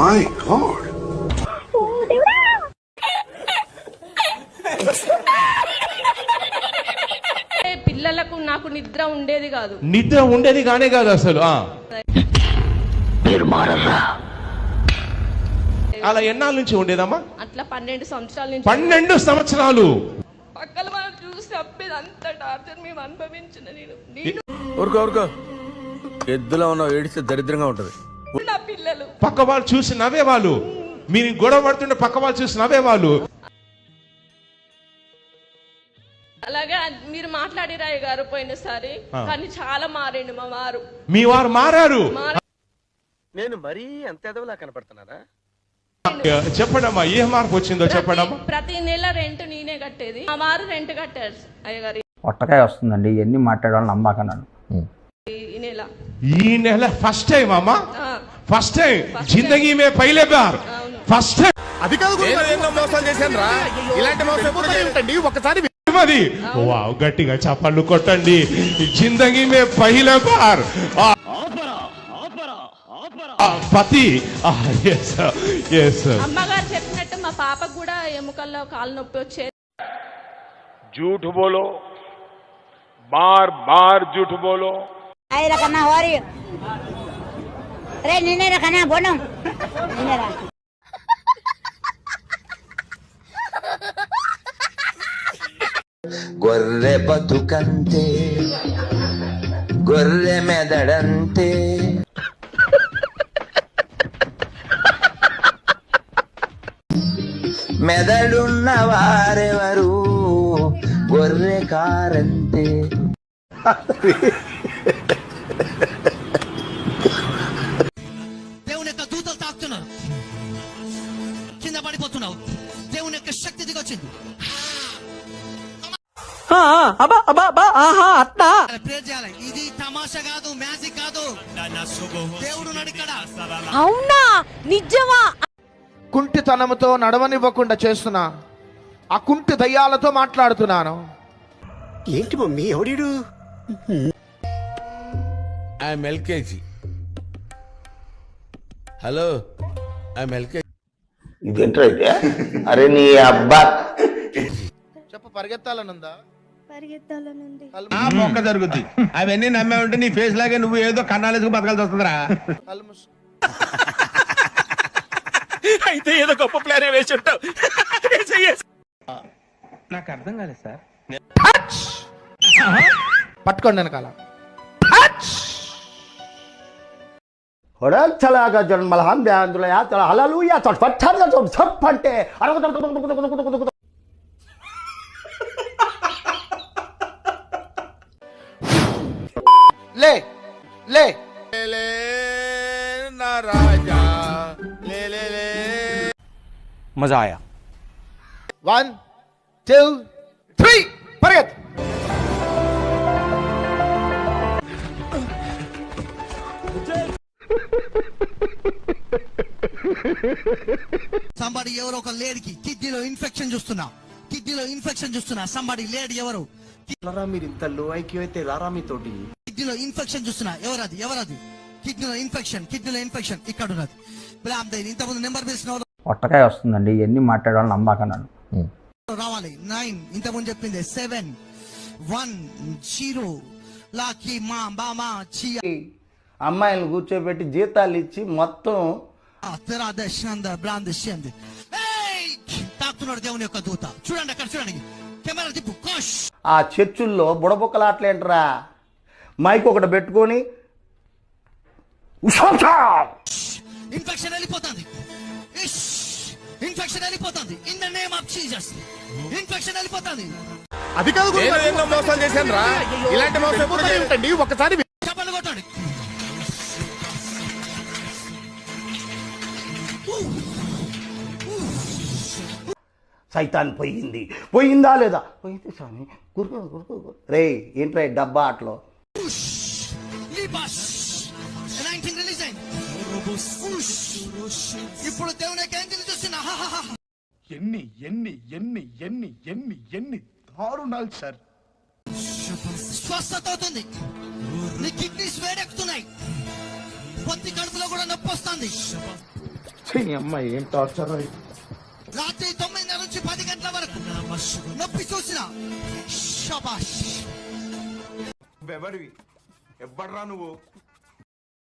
My God. పిల్లలకు నాకు నిద్ర ఉండేది కాదు. నిద్ర ఉండేది కానే కాదు అసలు ఆ. అలా ఎన్నాళ్ళ నుంచి ఉండేదమ్మా? అట్లా పన్నెండు సంవత్సరాల నుంచి పన్నెండు సంవత్సరాలు. పక్కల వాళ్ళు చూసి తప్పేది అంత టార్చర్ మేము అనుభవించిన నేను నేను. ఊరుకో ఊరుకో. ఎద్దులో ఉన్నావు ఏడిస్తే దరిద్రంగా ఉంటది. పక్క వాళ్ళు చూసి నవ్వేవాళ్ళు. మీరు గొడవ పడుతుంటే పక్క వాళ్ళు చూసి నవ్వేవాళ్ళు. అలాగే మీరు మాట్లాడిరాయి గారు పోయినసారి. కానీ చాలా మారిండు మా వారు. మీ వారు మారారు. మార నేను మరీ అంత ఎదవలా కనపడుతున్నారా చెప్పండి అమ్మా ఏ మార్పు వచ్చిందో చెప్పండి అమ్మా ప్రతి నెల రెంట్ నేనే కట్టేది. మా వారు రెంట్ కట్టారు అయ్యగారు. పొట్టకాయ వస్తుందండి ఇవన్నీ మాట్లాడాలని నమ్మకన్నాను. ఈ- ఈ నెల. ఈ నెల ఫస్ట్ టైం అమ్మా? ఫస్ట్ టైం జిందగీ మే పైలే బార్ ఫస్ట్ టైం అది కాదు ఎన్నో మోసాలు చేశాను రా ఇలాంటి మోసం ఎప్పుడు చేయటండి ఒకసారి అది వావ్ గట్టిగా చప్పట్లు కొట్టండి జిందగీ మే పహిలే బార్ ఆ, ఆ, పతి ఎస్ ఎస్ అమ్మగారు చెప్పినట్టు మా పాపకు కూడా ఎముకల్లో కాలు నొప్పి వచ్చేది झूठ बोलो बार बार झूठ बोलो Ay, la cana, Ori. La cana, bueno. Nene, la. గొర్రె బతుకంతే గొర్రె మెదడంతే మెదడున్న వారెవరు గొర్రె కారంతే ప్రేర్ చేయాలి. ఇది తమాషా కాదు మ్యాజిక్ కాదు. దేవుడు ఇక్కడ. అవునా? నిజమా? కుంటితనముతో నడవనివ్వకుండా చేస్తున్నా. ఆ కుంటి దయ్యాలతో మాట్లాడుతున్నాను. ఏంటి mummy ఎవడీడు? I'm LKG. Hello I'm LKG ఇదేంటో అయితే అరే నీ అబ్బా. చెప్ప పరిగెత్తాలనుందా? ఆ మొక్క జరుగుద్ది. అవన్నీ నమ్మే ఉంటే నీ ఫేస్ లాగే నువ్వు ఏదో కన్నాలేసుకు బతకాల్సి వస్తుందిరా. అయితే ఏదో గొప్ప ప్లాన్ వేసి ఉంటావు. పట్టుకోండి వెనకాల. ले मज़ा आया वन टू थ्री परगत సంబడి ఎవరో ఒక లేడీకి కిడ్నీలో ఇన్ఫెక్షన్ చూస్తున్నా. కిడ్నీలో ఇన్ఫెక్షన్ చూస్తున్నా. సంబడి లేడీ ఎవరు? మీరు ఇంత లో ఐక్యూ అయితే రారా మీతోటి? కిడ్నీలో ఇన్ఫెక్షన్ చూస్తున్నా. ఎవరది? ఎవరది? కిడ్నీలో ఇన్ఫెక్షన్ కిడ్నీలో ఇన్ఫెక్షన్ ఇక్కడ ఉన్నది. బ్లామ్ ఇంతకుముందు నెంబర్ పిలిచిన వాళ్ళు పొట్టకాయ వస్తుందండి. ఇవన్నీ మాట్లాడాలని నమ్మకన్నాను. రావాలి. నైన్ ఇంతకుముందు చెప్పింది. సెవెన్ వన్ జీరో లాకి మా బామా చియా అమ్మాయిలను కూర్చోబెట్టి జీతాలు ఇచ్చి మొత్తం తెరా దశంద బ్రాంద్ షంద్ ఏయ్ తాకుతున్నాడు దేవుని యొక్క దూత చూడండి అక్కడ చూడండి కెమెరా తిప్పు కోష్ ఆ చర్చుల్లో బుడబుక్కలాట్లేంటరా మైక్ ఒకటి పెట్టుకొని ఉషాషా! ఇన్ఫెక్షన్ వెళ్ళిపోతుంది ఇష్ ఇన్ఫెక్షన్ వెళ్ళిపోతుంది in the name of Jesus infection వెళ్ళిపోతుంది అది కాదు మోసాలు చేశాను రా ఇలాంటి మోసం ఎప్పుడు చేయటండి ఒకసారి సైతాన్ పోయింది. పోయిందా లేదా? పోయింది స్వామి. గురుకు గురుకు రే ఏంట్రా డబ్బా ఆటలో ఉష్ లిబాష్ 19 రిలీజ్ అయింది ఉష్ ఇప్పుడు దేవుని. ఎన్ని ఎన్ని ఎన్ని ఎన్ని ఎన్ని ఎన్ని దారుణాలు సార్. స్వస్థత అవుతుంది నీ కిడ్నీస్ వేడెక్కుతున్నాయి. పొత్తి కడుపులో కూడా నొప్పి వస్తుంది. అమ్మాయి ఏం టార్చర్ రాత్రి నొప్పి చూసిన షబాష్ ఎవరివి ఎవ్వడ్రా నువ్వు